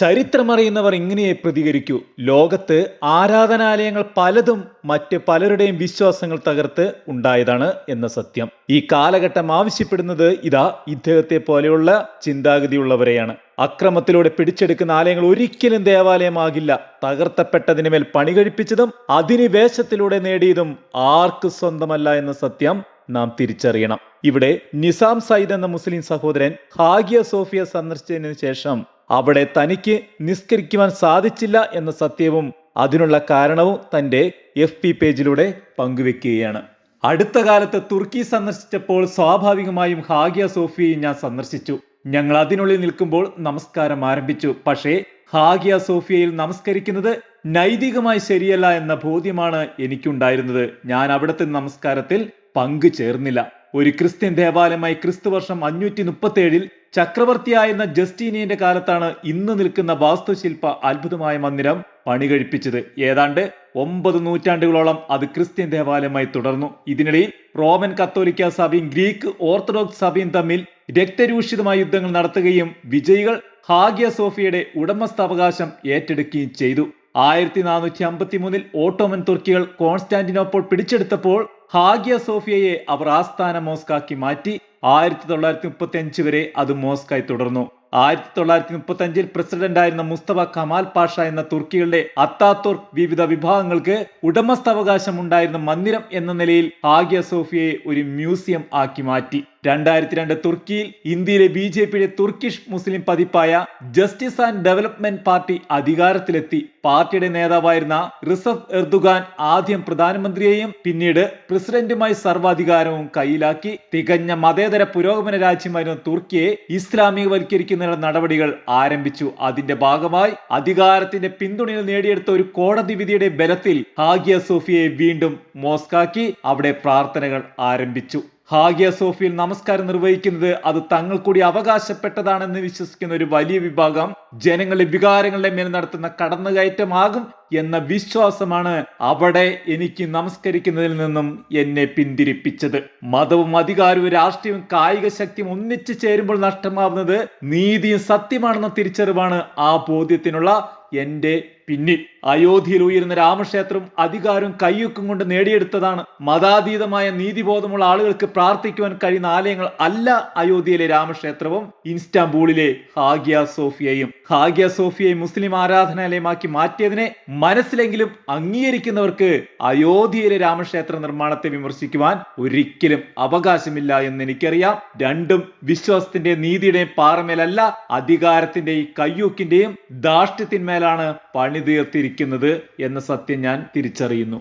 ചരിത്രമറിയുന്നവർ ഇങ്ങനെയെ പ്രതികരിക്കൂ. ലോകത്ത് ആരാധനാലയങ്ങൾ പലതും മറ്റ് പലരുടെയും വിശ്വാസങ്ങൾ തകർത്ത് ഉണ്ടായതാണ് എന്ന സത്യം. ഈ കാലഘട്ടം ആവശ്യപ്പെടുന്നത് ഇതാ ഇദ്ദേഹത്തെ പോലെയുള്ള ചിന്താഗതിയുള്ളവരെയാണ്. അക്രമത്തിലൂടെ പിടിച്ചെടുക്കുന്ന ആലയങ്ങൾ ഒരിക്കലും ദേവാലയമാകില്ല. തകർത്തപ്പെട്ടതിന് മേൽ പണി കഴിപ്പിച്ചതും അധിനിവേശത്തിലൂടെ നേടിയതും ആർക്ക് സ്വന്തമല്ല എന്ന സത്യം നാം തിരിച്ചറിയണം. ഇവിടെ നിസാം സയ്യിദ് എന്ന മുസ്ലിം സഹോദരൻ ഹാഗിയ സോഫിയ സന്ദർശിച്ചതിനു ശേഷം അവിടെ തനിക്ക് നിസ്കരിക്കുവാൻ സാധിച്ചില്ല എന്ന സത്യവും അതിനുള്ള കാരണവും തന്റെ എഫ് പി പേജിലൂടെ പങ്കുവെക്കുകയാണ്. അടുത്ത കാലത്ത് തുർക്കി സന്ദർശിച്ചപ്പോൾ സ്വാഭാവികമായും ഹാഗിയ സോഫിയയും ഞാൻ സന്ദർശിച്ചു. ഞങ്ങൾ അതിനുള്ളിൽ നിൽക്കുമ്പോൾ നമസ്കാരം ആരംഭിച്ചു. പക്ഷേ ഹാഗിയ സോഫിയയിൽ നമസ്കരിക്കുന്നത് നൈതികമായി ശരിയല്ല എന്ന ബോധ്യമാണ് എനിക്കുണ്ടായിരുന്നത്. ഞാൻ അവിടുത്തെ നമസ്കാരത്തിൽ പങ്കു ചേർന്നില്ല ഒരു ക്രിസ്ത്യൻ ദേവാലയമായി ക്രിസ്തുവർഷം അഞ്ഞൂറ്റി മുപ്പത്തി ഏഴിൽ ചക്രവർത്തിയായിരുന്ന ജസ്റ്റീനിയന്റെ കാലത്താണ് ഇന്ന് നിൽക്കുന്ന വാസ്തുശില്പ അത്ഭുതമായ മന്ദിരം പണി കഴിപ്പിച്ചത് ഏതാണ്ട് ഒമ്പത് നൂറ്റാണ്ടുകളോളം അത് ക്രിസ്ത്യൻ ദേവാലയമായി തുടർന്നു. ഇതിനിടയിൽ റോമൻ കത്തോലിക്ക സഭയും ഗ്രീക്ക് ഓർത്തഡോക്സ് സഭയും തമ്മിൽ രക്തരൂഷിതമായ യുദ്ധങ്ങൾ നടത്തുകയും വിജയികൾ ഹാഗിയ സോഫിയയുടെ ഉടമസ്ഥാവകാശം ഏറ്റെടുക്കുകയും ചെയ്തു. ആയിരത്തി നാനൂറ്റി അമ്പത്തി മൂന്നിൽ ഓട്ടോമൻ തുർക്കികൾ കോൺസ്റ്റാന്റിനോപ്പോൾ പിടിച്ചെടുത്തപ്പോൾ ഹാഗിയ സോഫിയയെ അവർ ആസ്ഥാന മോസ്കാക്കി മാറ്റി. ആയിരത്തി തൊള്ളായിരത്തി മുപ്പത്തി അഞ്ച് വരെ അത് മോസ്കായി തുടർന്നു. ആയിരത്തി തൊള്ളായിരത്തി മുപ്പത്തി അഞ്ചിൽ പ്രസിഡന്റ് ആയിരുന്ന മുസ്തഫ കമാൽ പാഷ എന്ന തുർക്കികളുടെ അത്താത്തുർക്ക് വിവിധ വിഭാഗങ്ങൾക്ക് ഉടമസ്ഥാവകാശം ഉണ്ടായിരുന്ന മന്ദിരം എന്ന നിലയിൽ ഹാഗിയ സോഫിയയെ ഒരു മ്യൂസിയം ആക്കി മാറ്റി. രണ്ടായിരത്തി രണ്ട് തുർക്കിയിൽ ഇന്ത്യയിലെ ബി ജെ പിയുടെ തുർക്കിഷ് മുസ്ലിം പതിപ്പായ ജസ്റ്റിസ് ആൻഡ് ഡെവലപ്മെന്റ് പാർട്ടി അധികാരത്തിലെത്തി. പാർട്ടിയുടെ നേതാവായിരുന്ന റിസഫ് എർദുഗാൻ ആദ്യം പ്രധാനമന്ത്രിയെയും പിന്നീട് പ്രസിഡന്റുമായി സർവാധികാരവും കയ്യിലാക്കി. തികഞ്ഞ മതേതര പുരോഗമന രാജ്യമായിരുന്ന തുർക്കിയെ ഇസ്ലാമികവൽക്കരിക്കുന്നതിനുള്ള നടപടികൾ ആരംഭിച്ചു. അതിന്റെ ഭാഗമായി അധികാരത്തിന്റെ പിന്തുണയിൽ നേടിയെടുത്ത ഒരു കോടതി വിധിയുടെ ബലത്തിൽ ഹാഗിയ സോഫിയയെ വീണ്ടും മോസ്കാക്കി അവിടെ പ്രാർത്ഥനകൾ ആരംഭിച്ചു. ഹാഗിയ സോഫിയിൽ നമസ്കാരം നിർവഹിക്കുന്നത് അത് തങ്ങൾ കൂടി അവകാശപ്പെട്ടതാണെന്ന് വിശ്വസിക്കുന്ന ഒരു വലിയ വിഭാഗം ജനങ്ങളുടെ വികാരങ്ങളുടെ മേൽ നടത്തുന്ന കടന്നുകയറ്റമാകും എന്ന വിശ്വാസമാണ് അവിടെ എനിക്ക് നമസ്കരിക്കുന്നതിൽ നിന്നും എന്നെ പിന്തിരിപ്പിച്ചത്. മതവും അധികാരവും രാഷ്ട്രീയവും കായിക ശക്തിയും ഒന്നിച്ചു ചേരുമ്പോൾ നഷ്ടമാവുന്നത് നീതിയും സത്യമാണെന്ന തിരിച്ചറിവാണ് ആ ബോധ്യത്തിനുള്ള എന്റെ പിന്നിൽ. അയോധ്യയിൽ ഉയരുന്ന രാമക്ഷേത്രം അധികാരവും കയ്യൊക്കും കൊണ്ട് നേടിയെടുത്തതാണ്. മതാതീതമായ നീതിബോധമുള്ള ആളുകൾക്ക് പ്രാർത്ഥിക്കുവാൻ കഴിയുന്ന ആലയങ്ങൾ അല്ല അയോധ്യയിലെ രാമക്ഷേത്രവും ഇൻസ്റ്റാംബൂളിലെ ഹാഗിയ സോഫിയയും. ഹാഗിയ സോഫിയെ മുസ്ലിം ആരാധനാലയമാക്കി മാറ്റിയതിനെ മനസ്സിലെങ്കിലും അംഗീകരിക്കുന്നവർക്ക് അയോധ്യയിലെ രാമക്ഷേത്ര നിർമ്മാണത്തെ വിമർശിക്കുവാൻ ഒരിക്കലും അവകാശമില്ല എന്ന് എനിക്കറിയാം. രണ്ടും വിശ്വാസത്തിന്റെ നീതിയുടെയും പാറമേലല്ല അധികാരത്തിന്റെ ഈ കയ്യൂക്കിന്റെയും ധാർഷ്ട്യത്തിന്മേലാണ് പണിതീർത്തിരിക്കുന്നത് എന്ന സത്യം ഞാൻ തിരിച്ചറിയുന്നു.